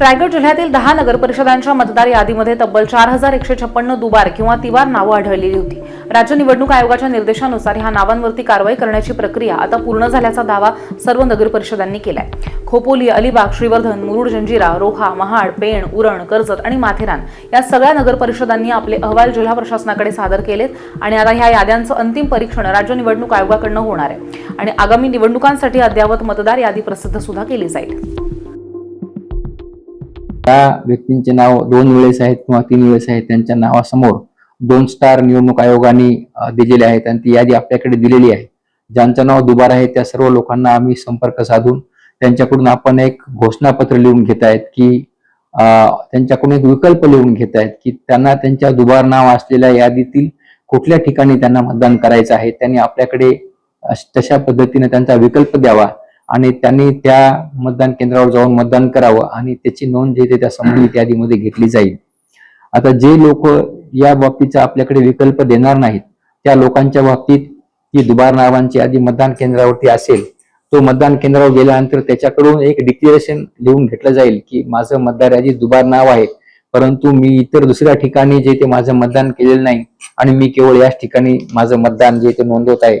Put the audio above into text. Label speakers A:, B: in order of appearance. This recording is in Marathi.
A: रायगड जिल्ह्यातील दहा नगरपरिषदांच्या मतदार यादीमध्ये तब्बल चार हजार एकशे छप्पन्न दुबार किंवा तिवार नावं आढळलेली होती. राज्य निवडणूक आयोगाच्या निर्देशानुसार ह्या नावांवरती कारवाई करण्याची प्रक्रिया आता पूर्ण झाल्याचा दावा सर्व नगरपरिषदांनी केलाय. खोपोली अलिबाग श्रीवर्धन मुरुड जंजिरा रोहा महाड पेण उरण कर्जत आणि माथेरान या सगळ्या नगरपरिषदांनी आपले अहवाल जिल्हा प्रशासनाकडे सादर केलेत आणि आता ह्या याद्यांचं अंतिम परीक्षण राज्य निवडणूक आयोगाकडनं होणार आहे. आणि आगामी निवडणुकांसाठी अद्ययावत मतदार यादी प्रसिद्ध सुद्धा केली जाईल.
B: त्या व्यक्तींचे नाव दोन वेळेस आहेत किंवा तीन वेळेस आहेत त्यांच्या नावासमोर दोन स्टार निवडणूक आयोगाने दिलेले आहेत आणि ती यादी आपल्याकडे दिलेली आहे. ज्यांचं नाव दुबार आहे त्या सर्व लोकांना आम्ही संपर्क साधून त्यांच्याकडून आपण एक घोषणापत्र लिहून घेत आहेत की त्यांच्याकडून एक विकल्प लिहून घेत आहेत की त्यांना त्यांच्या दुबार नाव असलेल्या यादीतील कुठल्या ठिकाणी त्यांना मतदान करायचं आहे त्यांनी आपल्याकडे तशा पद्धतीने त्यांचा विकल्प द्यावा. आणि त्यांनी त्या मतदान केंद्रावर जाऊन मतदान करावं आणि त्याची नोंद जे ते त्या संबंधित यादीमध्ये घेतली जाईल. आता जे लोक या बाबतीचा आपल्याकडे विकल्प देणार नाहीत त्या लोकांच्या बाबतीत ही दुबार नावांची यादी मतदान केंद्रावरती असेल तो मतदान केंद्रावर गेल्यानंतर त्याच्याकडून एक डिक्लेरेशन लिहून घेतलं जाईल की माझं मतदार यादीत दुबार नाव आहे परंतु मी इतर दुसऱ्या ठिकाणी जे ते माझं मतदान केलेलं नाही आणि मी केवळ याच ठिकाणी माझं मतदान जे ते नोंदवत आहे